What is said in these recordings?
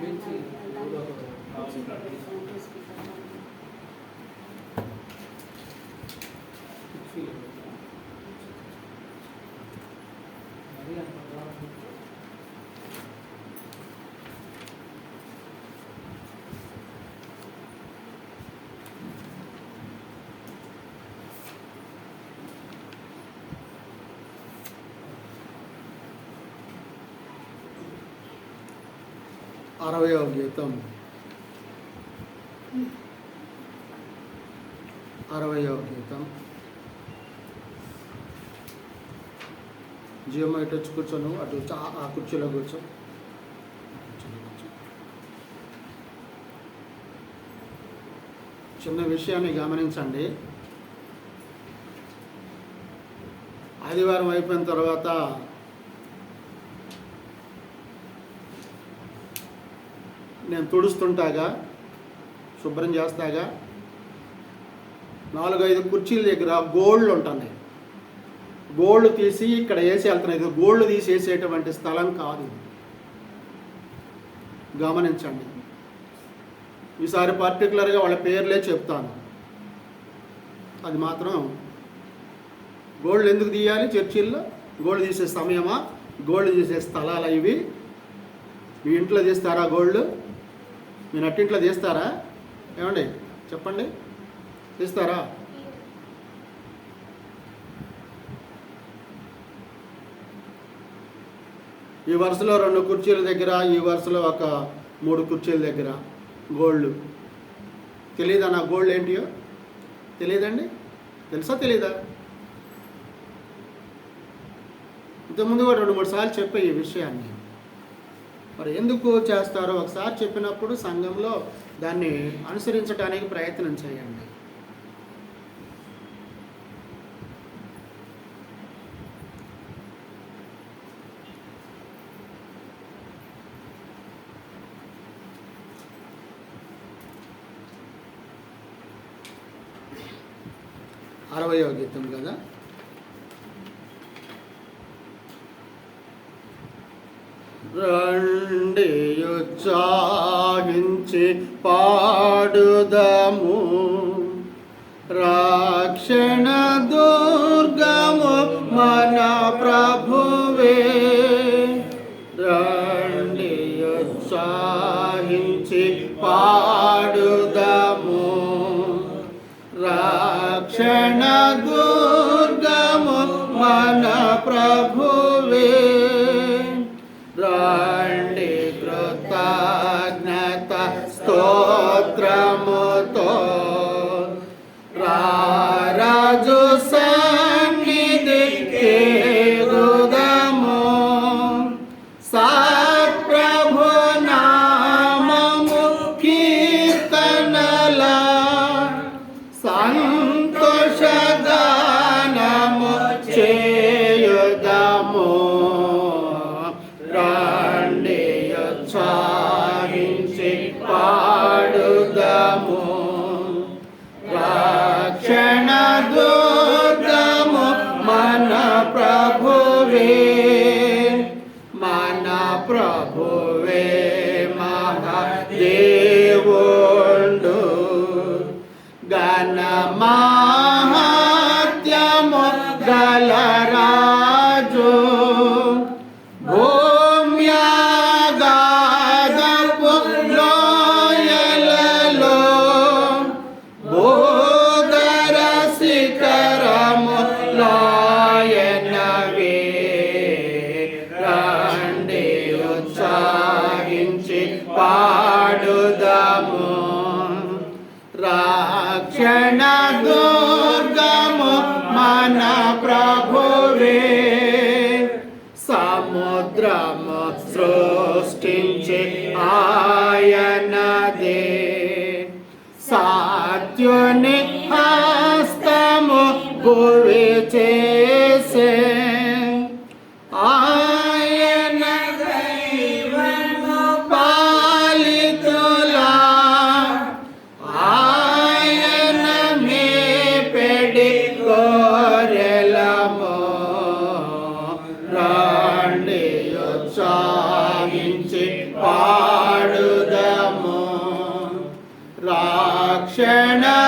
Bench అరవయవ గీతం. అరవయవ గీతం. జీవం ఇటు వచ్చి కూర్చోను అటు వచ్చి ఆ- కుర్చీలో కుర్చీలో కూర్చో. చిన్న విషయాన్ని గమనించండి. ఆదివారం అయిపోయిన తర్వాత నేను తుడుస్తుంటాగా శుభ్రం చేస్తాగా. నాలుగైదు కుర్చీల దగ్గర గోళ్ళు ఉంటుంది గోళ్ళు తీసి ఇక్కడ వేసి వెళ్తున్నాయి. ఇది గోళ్ళు తీసి వేసేటువంటి స్థలం కాదు గమనించండి. ఈసారి పర్టికులర్గా వాళ్ళ పేర్లే చెప్తాను. అది మాత్రం గోల్డ్ ఎందుకు తీయాలి చర్చిల్లో? గోల్డ్ తీసే సమయమా? గోల్డ్ తీసే స్థలాలు ఇవి? మీ ఇంట్లో తీస్తారా గోల్డ్ మీ నట్టింట్లో తీస్తారా ఏమండి? చెప్పండి. తీస్తారా ఈ వరుసలో రెండు కుర్చీల దగ్గర ఈ వరుసలో ఒక మూడు కుర్చీల దగ్గర గోల్డ్ తెలియదా నా గోల్డ్ ఏంటియో? తెలియదండి తెలుసా తెలీదా? ఇంతకుముందు కూడా రెండు మూడు సార్లు చెప్పే ఈ విషయాన్ని. మరి ఎందుకు చేస్తారో ఒకసారి చెప్పినప్పుడు సంఘంలో దాన్ని అనుసరించడానికి ప్రయత్నం చేయండి. అరవయో గీతం కదా? రండి ఉత్సాహించి పాడుదము. రక్షణ దుర్గము మన ప్రభువే. రండి ఉత్సాహించి పాడుదము. రక్షణ దుర్గము మన ప్రభు రక్షణ దుర్గము మన ప్రభువే మన ప్రభువే మహాదేవుండు గణ రక్షణ దుర్గము మన ప్రభువే సముద్రము సృష్టించి ఆయనదే సాత్యుని హస్తము భువి Turn up.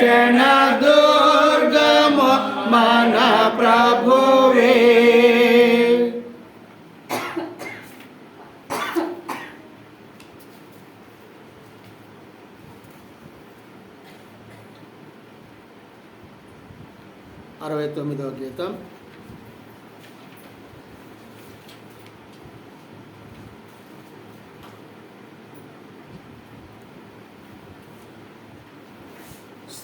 ಕ್ಷಣ ದುರ್ಗಮ ಮನ ಪ್ರಭುವೇ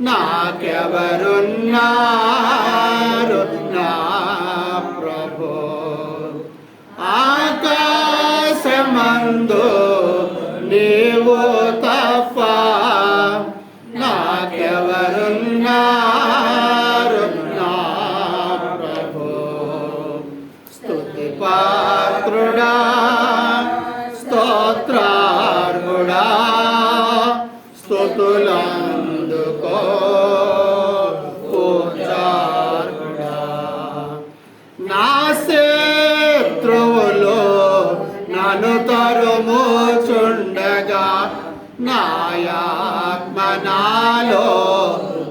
నాకెవరున్నారు? నా ప్రభు. ఆకాశమందు నీవు తప్ప నాకెవరున్నారు? నా ప్రభు. స్తుతి పాత్రుడా आलो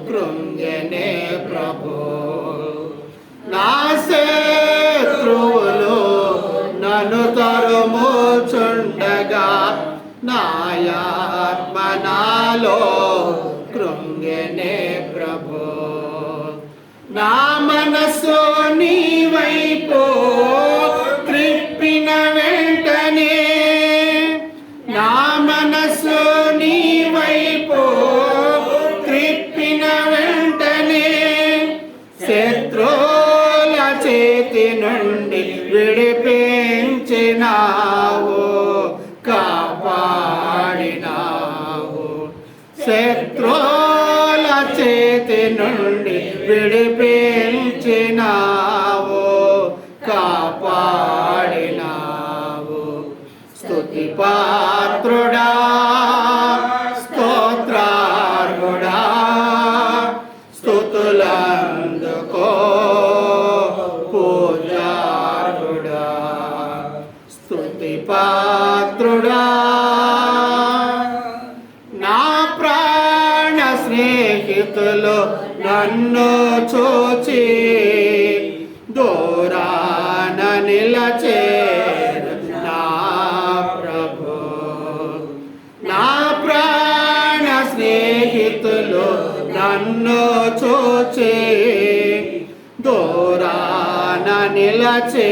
कृञ्जने प्रभु శత్రుల చేతి నుండి విడిపించినావు కాపాడినావు. స్థుతి పాత్రుడా స్తోత్రార్హుడా స్థుతులందుకో పూజార్హుడా. స్థుతి పాత్రుడా నన్ను చూచి దూరాన నిలచే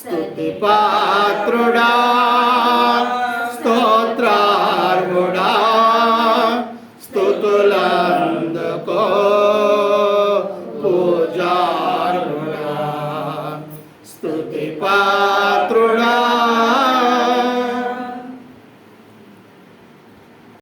స్తుతి పాత్రుడా